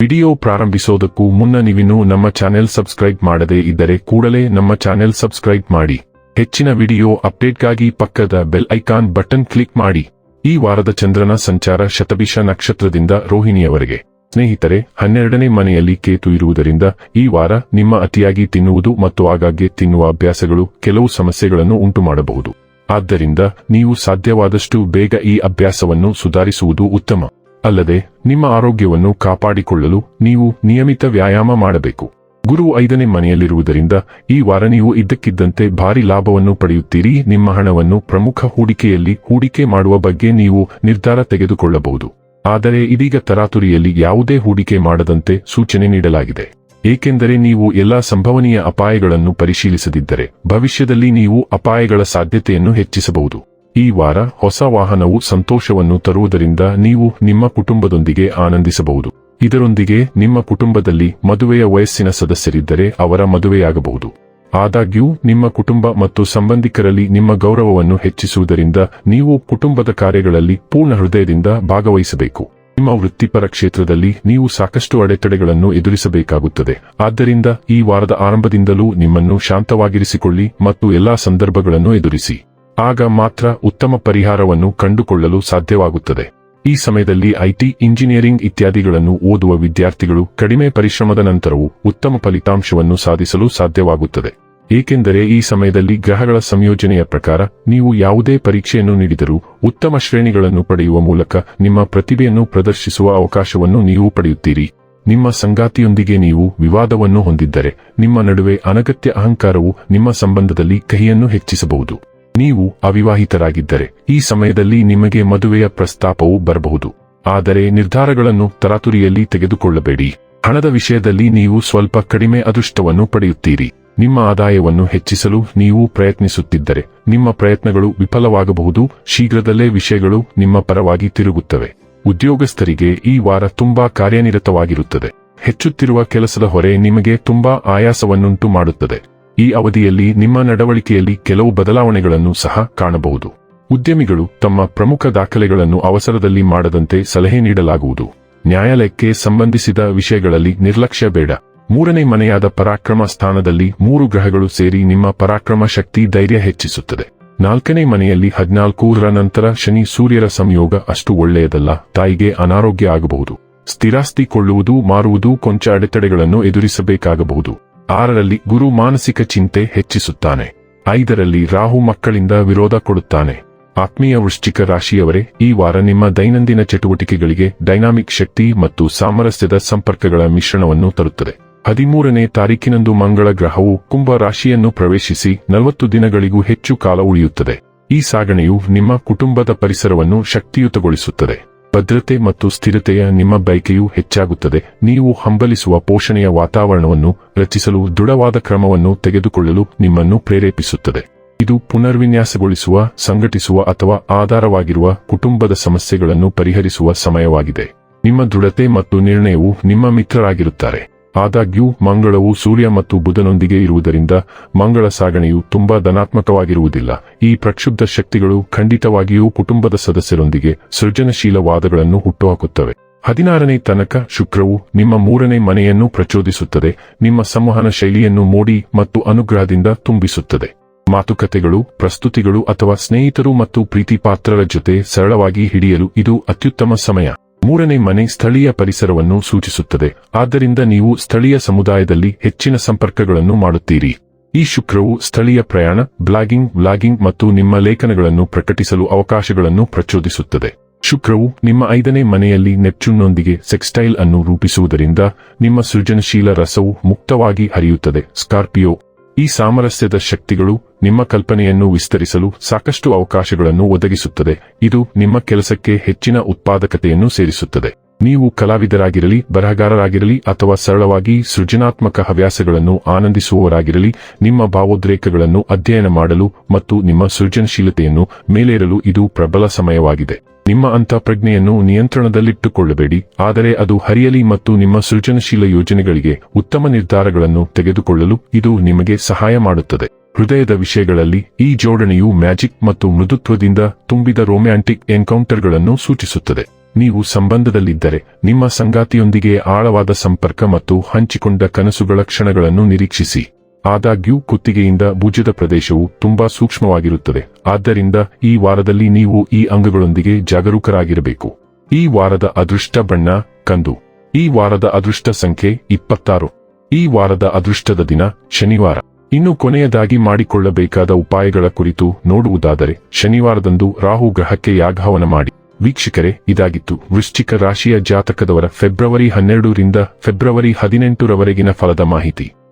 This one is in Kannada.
ವಿಡಿಯೋ ಪ್ರಾರಂಭಿಸೋದಕ್ಕೂ ಮುನ್ನ ನೀವಿನ್ನೂ ನಮ್ಮ ಚಾನೆಲ್ ಸಬ್ಸ್ಕ್ರೈಬ್ ಮಾಡದೇ ಇದ್ದರೆ ಕೂಡಲೇ ನಮ್ಮ ಚಾನೆಲ್ ಸಬ್ಸ್ಕ್ರೈಬ್ ಮಾಡಿ. ಹೆಚ್ಚಿನ ವಿಡಿಯೋ ಅಪ್ಡೇಟ್ಗಾಗಿ ಪಕ್ಕದ ಬೆಲ್ ಐಕಾನ್ ಬಟನ್ ಕ್ಲಿಕ್ ಮಾಡಿ. ಈ ವಾರದ ಚಂದ್ರನ ಸಂಚಾರ ಶತಭಿಷ ನಕ್ಷತ್ರದಿಂದ ರೋಹಿಣಿಯವರೆಗೆ. ಸ್ನೇಹಿತರೆ, ಹನ್ನೆರಡನೇ ಮನೆಯಲ್ಲಿ ಕೇತು ಇರುವುದರಿಂದ ಈ ವಾರ ನಿಮ್ಮ ಅತಿಯಾಗಿ ತಿನ್ನುವುದು ಮತ್ತು ಆಗಾಗ್ಗೆ ತಿನ್ನುವ ಅಭ್ಯಾಸಗಳು ಕೆಲವು ಸಮಸ್ಯೆಗಳನ್ನು ಉಂಟುಮಾಡಬಹುದು. ಆದ್ದರಿಂದ ನೀವು ಸಾಧ್ಯವಾದಷ್ಟು ಬೇಗ ಈ ಅಭ್ಯಾಸವನ್ನು ಸುಧಾರಿಸುವುದು ಉತ್ತಮ. ಅಲ್ಲದೆ, ನಿಮ್ಮ ಆರೋಗ್ಯವನ್ನು ಕಾಪಾಡಿಕೊಳ್ಳಲು ನೀವು ನಿಯಮಿತ ವ್ಯಾಯಾಮ ಮಾಡಬೇಕು. ಗುರು ಐದನೇ ಮನೆಯಲ್ಲಿರುವುದರಿಂದ ಈ ವಾರ ನೀವು ಇದ್ದಕ್ಕಿದ್ದಂತೆ ಭಾರಿ ಲಾಭವನ್ನು ಪಡೆಯುತ್ತೀರಿ. ನಿಮ್ಮ ಹಣವನ್ನು ಪ್ರಮುಖ ಹೂಡಿಕೆಯಲ್ಲಿ ಹೂಡಿಕೆ ಮಾಡುವ ಬಗ್ಗೆ ನೀವು ನಿರ್ಧಾರ ತೆಗೆದುಕೊಳ್ಳಬಹುದು. ಆದರೆ ಇದೀಗ ತರಾತುರಿಯಲ್ಲಿ ಯಾವುದೇ ಹೂಡಿಕೆ ಮಾಡದಂತೆ ಸೂಚನೆ ನೀಡಲಾಗಿದೆ. ಏಕೆಂದರೆ ನೀವು ಎಲ್ಲಾ ಸಂಭವನೀಯ ಅಪಾಯಗಳನ್ನು ಪರಿಶೀಲಿಸದಿದ್ದರೆ ಭವಿಷ್ಯದಲ್ಲಿ ನೀವು ಅಪಾಯಗಳ ಸಾಧ್ಯತೆಯನ್ನು ಹೆಚ್ಚಿಸಬಹುದು. ಈ ವಾರ ಹೊಸ ವಾಹನವು ಸಂತೋಷವನ್ನು ತರುವುದರಿಂದ ನೀವು ನಿಮ್ಮ ಕುಟುಂಬದೊಂದಿಗೆ ಆನಂದಿಸಬಹುದು. ಇದರೊಂದಿಗೆ ನಿಮ್ಮ ಕುಟುಂಬದಲ್ಲಿ ಮದುವೆಯ ವಯಸ್ಸಿನ ಸದಸ್ಯರಿದ್ದರೆ ಅವರ ಮದುವೆಯಾಗಬಹುದು. ಆದಾಗ್ಯೂ, ನಿಮ್ಮ ಕುಟುಂಬ ಮತ್ತು ಸಂಬಂಧಿಕರಲ್ಲಿ ನಿಮ್ಮ ಗೌರವವನ್ನು ಹೆಚ್ಚಿಸುವುದರಿಂದ ನೀವು ಕುಟುಂಬದ ಕಾರ್ಯಗಳಲ್ಲಿ ಪೂರ್ಣ ಹೃದಯದಿಂದ ಭಾಗವಹಿಸಬೇಕು. ನಿಮ್ಮ ವೃತ್ತಿಪರ ಕ್ಷೇತ್ರದಲ್ಲಿ ನೀವು ಸಾಕಷ್ಟು ಅಡೆತಡೆಗಳನ್ನು ಎದುರಿಸಬೇಕಾಗುತ್ತದೆ. ಆದ್ದರಿಂದ ಈ ವಾರದ ಆರಂಭದಿಂದಲೂ ನಿಮ್ಮನ್ನು ಶಾಂತವಾಗಿರಿಸಿಕೊಳ್ಳಿ ಮತ್ತು ಎಲ್ಲಾ ಸಂದರ್ಭಗಳನ್ನು ಎದುರಿಸಿ. ಆಗ ಮಾತ್ರ ಉತ್ತಮ ಪರಿಹಾರವನ್ನು ಕಂಡುಕೊಳ್ಳಲು ಸಾಧ್ಯವಾಗುತ್ತದೆ. ಈ ಸಮಯದಲ್ಲಿ ಐಟಿ, ಇಂಜಿನಿಯರಿಂಗ್ ಇತ್ಯಾದಿಗಳನ್ನು ಓದುವ ವಿದ್ಯಾರ್ಥಿಗಳು ಕಡಿಮೆ ಪರಿಶ್ರಮದ ನಂತರವೂ ಉತ್ತಮ ಫಲಿತಾಂಶವನ್ನು ಸಾಧಿಸಲು ಸಾಧ್ಯವಾಗುತ್ತದೆ. ಏಕೆಂದರೆ ಈ ಸಮಯದಲ್ಲಿ ಗ್ರಹಗಳ ಸಂಯೋಜನೆಯ ಪ್ರಕಾರ ನೀವು ಯಾವುದೇ ಪರೀಕ್ಷೆಯನ್ನು ನೀಡಿದರೂ ಉತ್ತಮ ಶ್ರೇಣಿಗಳನ್ನು ಪಡೆಯುವ ಮೂಲಕ ನಿಮ್ಮ ಪ್ರತಿಭೆಯನ್ನು ಪ್ರದರ್ಶಿಸುವ ಅವಕಾಶವನ್ನು ನೀವು ಪಡೆಯುತ್ತೀರಿ. ನಿಮ್ಮ ಸಂಗಾತಿಯೊಂದಿಗೆ ನೀವು ವಿವಾದವನ್ನು ಹೊಂದಿದ್ದರೆ ನಿಮ್ಮ ನಡುವೆ ಅನಗತ್ಯ ಅಹಂಕಾರವು ನಿಮ್ಮ ಸಂಬಂಧದಲ್ಲಿ ಕಹಿಯನ್ನು ಹೆಚ್ಚಿಸಬಹುದು. ನೀವು ಅವಿವಾಹಿತರಾಗಿದ್ದರೆ ಈ ಸಮಯದಲ್ಲಿ ನಿಮಗೆ ಮದುವೆಯ ಪ್ರಸ್ತಾಪವು ಬರಬಹುದು. ಆದರೆ ನಿರ್ಧಾರಗಳನ್ನು ತರಾತುರಿಯಲ್ಲಿ ತೆಗೆದುಕೊಳ್ಳಬೇಡಿ. ಹಣದ ವಿಷಯದಲ್ಲಿ ನೀವು ಸ್ವಲ್ಪ ಕಡಿಮೆ ಅದೃಷ್ಟವನ್ನು ಪಡೆಯುತ್ತೀರಿ. ನಿಮ್ಮ ಆದಾಯವನ್ನು ಹೆಚ್ಚಿಸಲು ನೀವು ಪ್ರಯತ್ನಿಸುತ್ತಿದ್ದರೆ ನಿಮ್ಮ ಪ್ರಯತ್ನಗಳು ವಿಫಲವಾಗಬಹುದು. ಶೀಘ್ರದಲ್ಲೇ ವಿಷಯಗಳು ನಿಮ್ಮ ಪರವಾಗಿ ತಿರುಗುತ್ತವೆ. ಉದ್ಯೋಗಸ್ಥರಿಗೆ ಈ ವಾರ ತುಂಬಾ ಕಾರ್ಯನಿರತವಾಗಿರುತ್ತದೆ. ಹೆಚ್ಚುತ್ತಿರುವ ಕೆಲಸದ ಹೊರೆ ನಿಮಗೆ ತುಂಬಾ ಆಯಾಸವನ್ನುಂಟು ಮಾಡುತ್ತದೆ ಈ ಅವಧಿಯಲ್ಲಿ ನಿಮ್ಮ ನಡವಳಿಕೆಯಲ್ಲಿ ಕೆಲವು ಬದಲಾವಣೆಗಳನ್ನು ಸಹ ಕಾಣಬಹುದು. ಉದ್ಯಮಿಗಳು ತಮ್ಮ ಪ್ರಮುಖ ದಾಖಲೆಗಳನ್ನು ಅವಸರದಲ್ಲಿ ಮಾಡದಂತೆ ಸಲಹೆ ನೀಡಲಾಗುವುದು. ನ್ಯಾಯಾಲಯಕ್ಕೆ ಸಂಬಂಧಿಸಿದ ವಿಷಯಗಳಲ್ಲಿ ನಿರ್ಲಕ್ಷ್ಯ ಬೇಡ. ಮೂರನೇ ಮನೆಯಾದ ಪರಾಕ್ರಮ ಸ್ಥಾನದಲ್ಲಿ ಮೂರು ಗ್ರಹಗಳು ಸೇರಿ ನಿಮ್ಮ ಪರಾಕ್ರಮ ಶಕ್ತಿ ಧೈರ್ಯ ಹೆಚ್ಚಿಸುತ್ತದೆ. ನಾಲ್ಕನೇ ಮನೆಯಲ್ಲಿ ಹದಿನಾಲ್ಕೂರರ ನಂತರ ಶನಿ ಸೂರ್ಯರ ಸಂಯೋಗ ಅಷ್ಟು ಒಳ್ಳೆಯದಲ್ಲ, ತಾಯಿಗೆ ಅನಾರೋಗ್ಯ ಆಗಬಹುದು. ಸ್ಥಿರಾಸ್ತಿ ಕೊಳ್ಳುವುದು ಮಾರುವುದು, ಕೊಂಚ ಅಡೆತಡೆಗಳನ್ನು ಎದುರಿಸಬೇಕಾಗಬಹುದು. ಆರರಲ್ಲಿ ಗುರು ಮಾನಸಿಕ ಚಿಂತೆ ಹೆಚ್ಚಿಸುತ್ತಾನೆ. ಐದರಲ್ಲಿ ರಾಹು ಮಕ್ಕಳಿಂದ ವಿರೋಧ ಕೊಡುತ್ತಾನೆ. ಆತ್ಮೀಯ ವೃಶ್ಚಿಕ ರಾಶಿಯವರೇ, ಈ ವಾರ ನಿಮ್ಮ ದೈನಂದಿನ ಚಟುವಟಿಕೆಗಳಿಗೆ ಡೈನಾಮಿಕ್ ಶಕ್ತಿ ಮತ್ತು ಸಾಮರಸ್ಯದ ಸಂಪರ್ಕಗಳ ಮಿಶ್ರಣವನ್ನು ತರುತ್ತದೆ. ಹದಿಮೂರನೇ ತಾರೀಕಿನಂದು ಮಂಗಳ ಗ್ರಹವು ಕುಂಭ ರಾಶಿಯನ್ನು ಪ್ರವೇಶಿಸಿ ನಲವತ್ತು ದಿನಗಳಿಗೂ ಹೆಚ್ಚು ಕಾಲ ಉಳಿಯುತ್ತದೆ. ಈ ಸಾಗಣೆಯು ನಿಮ್ಮ ಕುಟುಂಬದ ಪರಿಸರವನ್ನು ಶಕ್ತಿಯುತಗೊಳಿಸುತ್ತದೆ. ಭದ್ರತೆ ಮತ್ತು ಸ್ಥಿರತೆಯ ನಿಮ್ಮ ಬಯಕೆಯು ಹೆಚ್ಚಾಗುತ್ತದೆ. ನೀವು ಹಂಬಲಿಸುವ ಪೋಷಣೆಯ ವಾತಾವರಣವನ್ನು ರಚಿಸಲು ದೃಢವಾದ ಕ್ರಮವನ್ನು ತೆಗೆದುಕೊಳ್ಳಲು ನಿಮ್ಮನ್ನು ಪ್ರೇರೇಪಿಸುತ್ತದೆ. ಇದು ಪುನರ್ವಿನ್ಯಾಸಗೊಳಿಸುವ, ಸಂಘಟಿಸುವ ಅಥವಾ ಆಧಾರವಾಗಿರುವ ಕುಟುಂಬದ ಸಮಸ್ಯೆಗಳನ್ನು ಪರಿಹರಿಸುವ ಸಮಯವಾಗಿದೆ. ನಿಮ್ಮ ದೃಢತೆ ಮತ್ತು ನಿರ್ಣಯವು ನಿಮ್ಮ ಮಿತ್ರರಾಗಿರುತ್ತಾರೆ. ಆದಾಗ್ಯೂ ಮಂಗಳವು ಸೂರ್ಯ ಮತ್ತು ಬುಧನೊಂದಿಗೆ ಇರುವುದರಿಂದ ಮಂಗಳ ಸಾಗಣೆಯು ತುಂಬಾ ಧನಾತ್ಮಕವಾಗಿರುವುದಿಲ್ಲ. ಈ ಪ್ರಕ್ಷುಬ್ಧ ಶಕ್ತಿಗಳು ಖಂಡಿತವಾಗಿಯೂ ಕುಟುಂಬದ ಸದಸ್ಯರೊಂದಿಗೆ ಸೃಜನಶೀಲ ವಾದಗಳನ್ನು ಹುಟ್ಟುಹಾಕುತ್ತವೆ. ಹದಿನಾರನೇ ತನಕ ಶುಕ್ರವು ನಿಮ್ಮ ಮೂರನೇ ಮನೆಯನ್ನು ಪ್ರಚೋದಿಸುತ್ತದೆ, ನಿಮ್ಮ ಸಂವಹನ ಶೈಲಿಯನ್ನು ಮೋಡಿ ಮತ್ತು ಅನುಗ್ರಹದಿಂದ ತುಂಬಿಸುತ್ತದೆ. ಮಾತುಕತೆಗಳು, ಪ್ರಸ್ತುತಿಗಳು ಅಥವಾ ಸ್ನೇಹಿತರು ಮತ್ತು ಪ್ರೀತಿಪಾತ್ರರ ಜೊತೆ ಸರಳವಾಗಿ ಹಿಡಿಯಲು ಇದು ಅತ್ಯುತ್ತಮ ಸಮಯ. ಮೂರನೇ ಮನೆ ಸ್ಥಳೀಯ ಪರಿಸರವನ್ನು ಸೂಚಿಸುತ್ತದೆ. ಆದ್ದರಿಂದ ನೀವು ಸ್ಥಳೀಯ ಸಮುದಾಯದಲ್ಲಿ ಹೆಚ್ಚಿನ ಸಂಪರ್ಕಗಳನ್ನು ಮಾಡುತ್ತೀರಿ. ಈ ಶುಕ್ರವು ಸ್ಥಳೀಯ ಪ್ರಯಾಣ, ಬ್ಲಾಗಿಂಗ್ ಬ್ಲಾಗಿಂಗ್ ಮತ್ತು ನಿಮ್ಮ ಲೇಖನಗಳನ್ನು ಪ್ರಕಟಿಸಲು ಅವಕಾಶಗಳನ್ನು ಪ್ರಚೋದಿಸುತ್ತದೆ. ಶುಕ್ರವು ನಿಮ್ಮ ಐದನೇ ಮನೆಯಲ್ಲಿ ನೆಪ್ಚೂನ್ನೊಂದಿಗೆ ಸೆಕ್ಸ್ಟೈಲ್ ಅನ್ನು ರೂಪಿಸುವುದರಿಂದ ನಿಮ್ಮ ಸೃಜನಶೀಲ ರಸವು ಮುಕ್ತವಾಗಿ ಹರಿಯುತ್ತದೆ. ಸ್ಕಾರ್ಪಿಯೋ ಈ ಸಾಮರಸ್ಯದ ಶಕ್ತಿಗಳು ನಿಮ್ಮ ಕಲ್ಪನೆಯನ್ನು ವಿಸ್ತರಿಸಲು ಸಾಕಷ್ಟು ಅವಕಾಶಗಳನ್ನು ಒದಗಿಸುತ್ತದೆ. ಇದು ನಿಮ್ಮ ಕೆಲಸಕ್ಕೆ ಹೆಚ್ಚಿನ ಉತ್ಪಾದಕತೆಯನ್ನು ಸೇರಿಸುತ್ತದೆ. ನೀವು ಕಲಾವಿದರಾಗಿರಲಿ, ಬರಹಗಾರರಾಗಿರಲಿ ಅಥವಾ ಸರಳವಾಗಿ ಸೃಜನಾತ್ಮಕ ಹವ್ಯಾಸಗಳನ್ನು ಆನಂದಿಸುವವರಾಗಿರಲಿ, ನಿಮ್ಮ ಭಾವೋದ್ರೇಕಗಳನ್ನು ಅಧ್ಯಯನ ಮಾಡಲು ಮತ್ತು ನಿಮ್ಮ ಸೃಜನಶೀಲತೆಯನ್ನು ಮೇಲೇರಲು ಇದು ಪ್ರಬಲ ಸಮಯವಾಗಿದೆ. ನಿಮ್ಮ ಅಂತಃಪ್ರಜ್ಞೆಯನ್ನು ನಿಯಂತ್ರಣದಲ್ಲಿಟ್ಟುಕೊಳ್ಳಬೇಡಿ, ಆದರೆ ಅದು ಹರಿಯಲಿ ಮತ್ತು ನಿಮ್ಮ ಸೃಜನಶೀಲ ಯೋಜನೆಗಳಿಗೆ ಉತ್ತಮ ನಿರ್ಧಾರಗಳನ್ನು ತೆಗೆದುಕೊಳ್ಳಲು ಇದು ನಿಮಗೆ ಸಹಾಯ ಮಾಡುತ್ತದೆ. ಹೃದಯದ ವಿಷಯಗಳಲ್ಲಿ ಈ ಜೋಡಣೆಯು ಮ್ಯಾಜಿಕ್ ಮತ್ತು ಮೃದುತ್ವದಿಂದ ತುಂಬಿದ ರೊಮ್ಯಾಂಟಿಕ್ ಎನ್ಕೌಂಟರ್ಗಳನ್ನು ಸೂಚಿಸುತ್ತದೆ. ನೀವು ಸಂಬಂಧದಲ್ಲಿದ್ದರೆ ನಿಮ್ಮ ಸಂಗಾತಿಯೊಂದಿಗೆ ಆಳವಾದ ಸಂಪರ್ಕ ಮತ್ತು ಹಂಚಿಕೊಂಡ ಕನಸುಗಳ ಕ್ಷಣಗಳನ್ನು ನಿರೀಕ್ಷಿಸಿ. ಆದಾಗ್ಯೂ ಕುತ್ತಿಗೆಯಿಂದ ಭುಜದ ಪ್ರದೇಶವು ತುಂಬಾ ಸೂಕ್ಷ್ಮವಾಗಿರುತ್ತದೆ. ಆದ್ದರಿಂದ ಈ ವಾರದಲ್ಲಿ ನೀವು ಈ ಅಂಗಗಳೊಂದಿಗೆ ಜಾಗರೂಕರಾಗಿರಬೇಕು. ಈ ವಾರದ ಅದೃಷ್ಟ ಬಣ್ಣ, ಕಂದು. ಈ ವಾರದ ಅದೃಷ್ಟ ಸಂಖ್ಯೆ ಇಪ್ಪತ್ತಾರು. ಈ ವಾರದ ಅದೃಷ್ಟದ ದಿನ, ಶನಿವಾರ. ಇನ್ನು ಕೊನೆಯದಾಗಿ ಮಾಡಿಕೊಳ್ಳಬೇಕಾದ ಉಪಾಯಗಳ ಕುರಿತು ನೋಡುವುದಾದರೆ, ಶನಿವಾರದಂದು ರಾಹು ಗ್ರಹಕ್ಕೆ ಯಾಗಹವನ ಮಾಡಿ. ವೀಕ್ಷಕರೇ, ಇದಾಗಿತ್ತು. ವೃಶ್ಚಿಕ ರಾಶಿಯ ಜಾತಕದವರ ಫೆಬ್ರವರಿ ಹನ್ನೆರಡರಿಂದ ಫೆಬ್ರವರಿ ಹದಿನೆಂಟರವರೆಗಿನ ಫಲದ ಮಾಹಿತಿ.